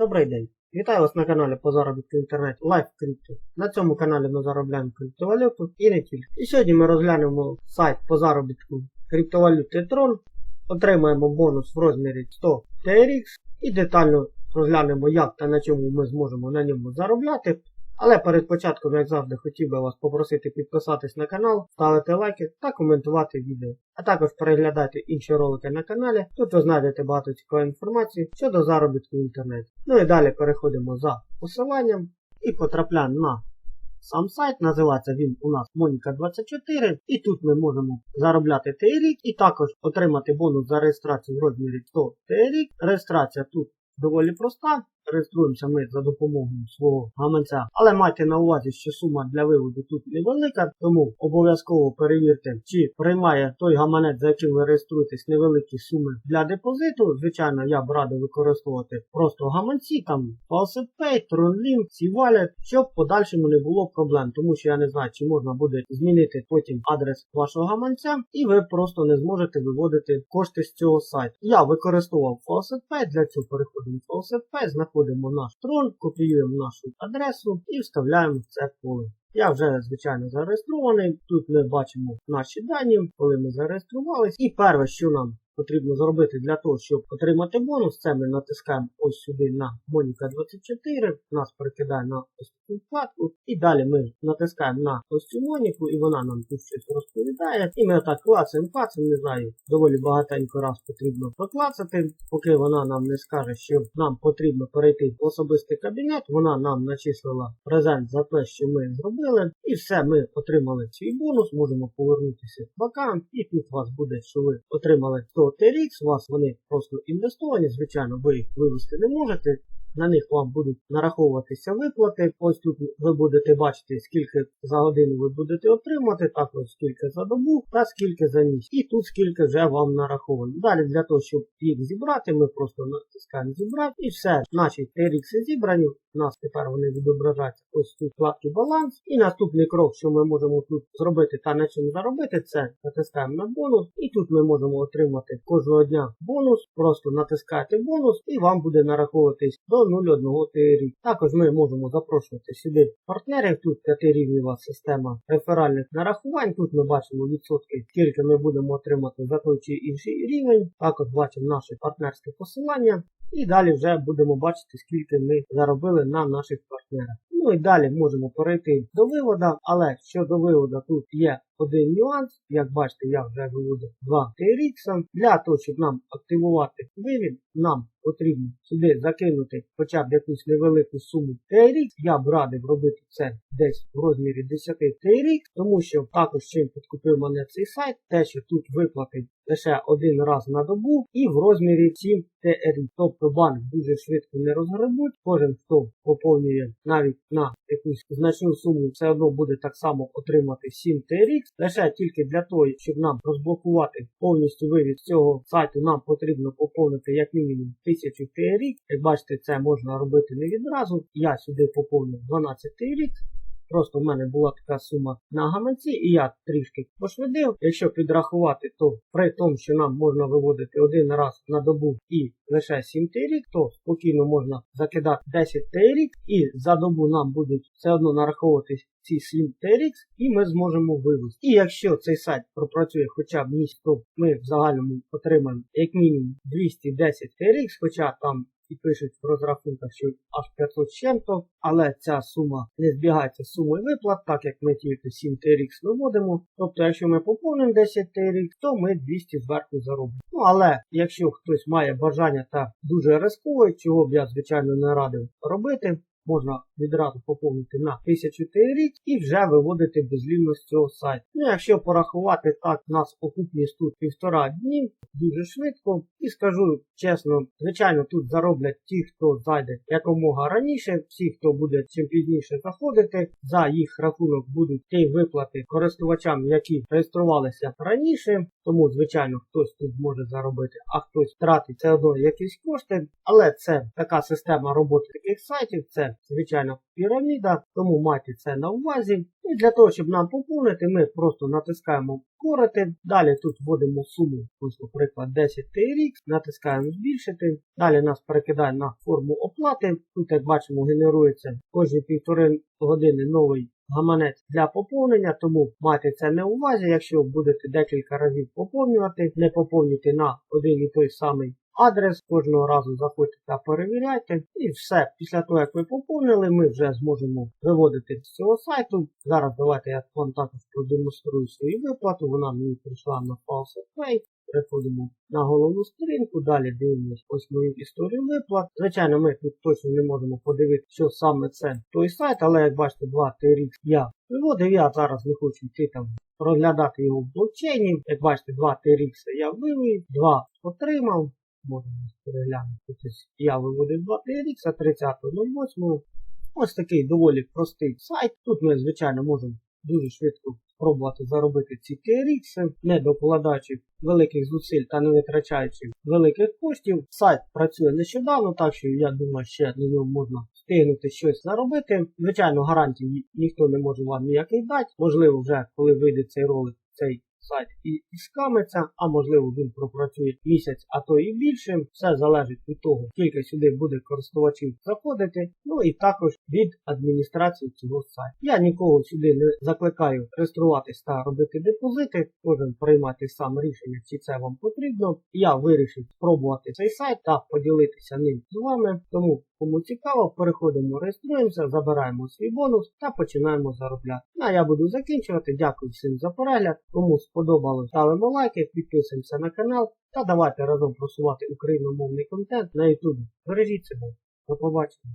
Добрий день! Вітаю вас на каналі по заробітку в інтернеті Live Crypto. На цьому каналі ми заробляємо криптовалюту і не тільки. І сьогодні ми розглянемо сайт по заробітку криптовалюти Tron, отримаємо бонус в розмірі 100 TRX і детально розглянемо, як та на чому ми зможемо на ньому заробляти. Але перед початком, як завжди, хотів би вас попросити підписатись на канал, ставити лайки та коментувати відео. А також переглядати інші ролики на каналі. Тут ви знайдете багато цікавої інформації щодо заробітку в інтернеті. Ну і далі переходимо за посиланням і потрапляємо на сам сайт. Називається він у нас Monica24. І тут ми можемо заробляти TRX і також отримати бонус за реєстрацію в розмірі 100 TRX. Реєстрація тут доволі проста. Реєструємося ми за допомогою свого гаманця. Але майте на увазі, що сума для виводу тут невелика, тому обов'язково перевірте, чи приймає той гаманець, за яким ви реєструєтесь, невеликі суми для депозиту. Звичайно, я б радив використовувати просто гаманці, там PalsPay, TronLink, C-Wallet, щоб в подальшому не було проблем, тому що я не знаю, чи можна буде змінити потім адрес вашого гаманця, і ви просто не зможете виводити кошти з цього сайту. Я використовував PalsPay, для цього переходимо в PalsPay, в наш трон, копіюємо нашу адресу і вставляємо в це поле. Я вже, звичайно, зареєстрований. Тут ми бачимо наші дані, коли ми зареєструвалися. І перше, що нам потрібно зробити для того, щоб отримати бонус, це ми натискаємо ось сюди на Monica 24, нас перекидає на ось таку вкладку. І далі ми натискаємо на ось цю Моніку, і вона нам тут щось розповідає. І ми отак клацаємо, клацаємо, не знаю, доволі багатенько раз потрібно проклацати, поки вона нам не скаже, що нам потрібно перейти в особистий кабінет. Вона нам начислила презент за те, що ми зробили. І все, ми отримали свій бонус, можемо повернутися в аккаунт, і тут у вас буде, що ви отримали 100 TRX, у вас вони просто інвестовані, звичайно, ви їх вивести не можете. На них вам будуть нараховуватися виплати. Ось тут ви будете бачити, скільки за годину ви будете отримати, також скільки за добу та скільки за ніч. І тут скільки вже вам нараховано. Далі для того, щоб їх зібрати, ми просто натискаємо зібрати і все. Наші TRX зібрані. У нас тепер вони відображаються ось тут вкладки баланс. І наступний крок, що ми можемо тут зробити та на чому заробити, це натискаємо на бонус. І тут ми можемо отримати кожного дня бонус. Просто натискаєте бонус і вам буде нараховуватись до 0,1 TRI. Також ми можемо запрошувати сюди партнерів. Тут п'ятирівнева система реферальних нарахувань. Тут ми бачимо відсотки, скільки ми будемо отримати за той чи інший рівень. Також бачимо наше партнерське посилання. І далі вже будемо бачити, скільки ми заробили на наших партнерах. Ну і далі можемо перейти до вивода, але щодо виводу тут є один нюанс. Як бачите, я вже виводив 2 TRX. Для того, щоб нам активувати вивід, нам потрібно сюди закинути хоча б якусь невелику суму TRX. Я б радив робити це десь в розмірі 10 TRX, тому що також чим підкупив мене цей сайт, те, що тут виплатить лише один раз на добу і в розмірі 7 TRX. Тобто банк дуже швидко не розгребуть. Кожен, хто поповнює навіть на якусь значну суму, все одно буде так само отримати 7 TRX. Лише тільки для того, щоб нам розблокувати повністю вивід цього сайту, нам потрібно поповнити як мінімум 1000 TRX. Як бачите, це можна робити не відразу. Я сюди поповню 12 TRX. Просто в мене була така сума на гаманці, і я трішки пошвидив. Якщо підрахувати, то при тому, що нам можна виводити один раз на добу і лише 7 TRX, то спокійно можна закидати 10 TRX і за добу нам будуть все одно нараховуватись ці 7 TRX і ми зможемо вивести. І якщо цей сайт пропрацює хоча б місяць, то ми в загальному отримаємо як мінімум 210 TRX, хоча там і пишуть в розрахунках, що аж 500 чим-то, але ця сума не збігається з сумою виплат, так як ми тільки 7 TRX виводимо. Тобто, якщо ми поповнимо 10 TRX, то ми 200 зверху заробимо. Ну, але якщо хтось має бажання та дуже ризикує, чого б я, звичайно, не радив робити, можна відразу поповнити на 1000 рік і вже виводити безлімно з цього сайту. Ну, якщо порахувати так, нас окупність тут півтора дні, дуже швидко. І скажу чесно, звичайно, тут зароблять ті, хто зайде якомога раніше, всі, хто буде чим пізніше заходити, за їх рахунок будуть ті виплати користувачам, які реєструвалися раніше. Тому, звичайно, хтось тут може заробити, а хтось втратить все одно якісь кошти. Але це така система роботи таких сайтів, це, звичайно, піраміда, тому майте це на увазі. І для того, щоб нам поповнити, ми просто натискаємо корити. Далі тут вводимо суму, ось, наприклад, 10 TRX, натискаємо збільшити. Далі нас перекидає на форму оплати. Тут, як бачимо, генерується кожні півтори години новий гаманець для поповнення, тому майте це на увазі, якщо будете декілька разів поповнювати, не поповнюйте на один і той самий адрес, кожного разу заходьте та перевіряйте. І все. Після того, як ви поповнили, ми вже зможемо виводити з цього сайту. Зараз давайте я вам також продемонструю свою виплату. Вона мені прийшла на FalsePay. Переходимо на головну сторінку, далі дивимося ось мою історію виплат. Звичайно, ми тут точно не можемо подивитися, що саме це той сайт, але як бачите, 2 TRX я виводив. Я зараз не хочу йти там розглядати його в блокчейні. Як бачите, 2 TRX я вивів, 2 отримав. Можемо переглянути. Тобто я виводив 2 TRX 30.08. Ось такий доволі простий сайт. Тут ми, звичайно, можемо дуже швидко спробувати заробити ці TRX, не докладаючи великих зусиль та не витрачаючи великих коштів. Сайт працює нещодавно, так що я думаю, ще на ньому можна встигнути щось заробити. Звичайно, гарантій ніхто не може вам ніяких дати. Можливо, вже коли вийде цей ролик, цей сайт і, скамиться, а можливо він пропрацює місяць, а то і більше. Все залежить від того, скільки сюди буде користувачів заходити, ну і також від адміністрації цього сайту. Я нікого сюди не закликаю реєструватись та робити депозити, кожен приймати сам рішення, чи це вам потрібно. Я вирішив спробувати цей сайт та поділитися ним з вами. Тому Кому цікаво, переходимо, реєструємося, забираємо свій бонус та починаємо заробляти. Ну, А я буду закінчувати. Дякую всім за перегляд. Кому сподобалось, ставимо лайки, підписуємося на канал та давайте разом просувати україномовний контент на Ютубі. Бережіть себе. До побачення.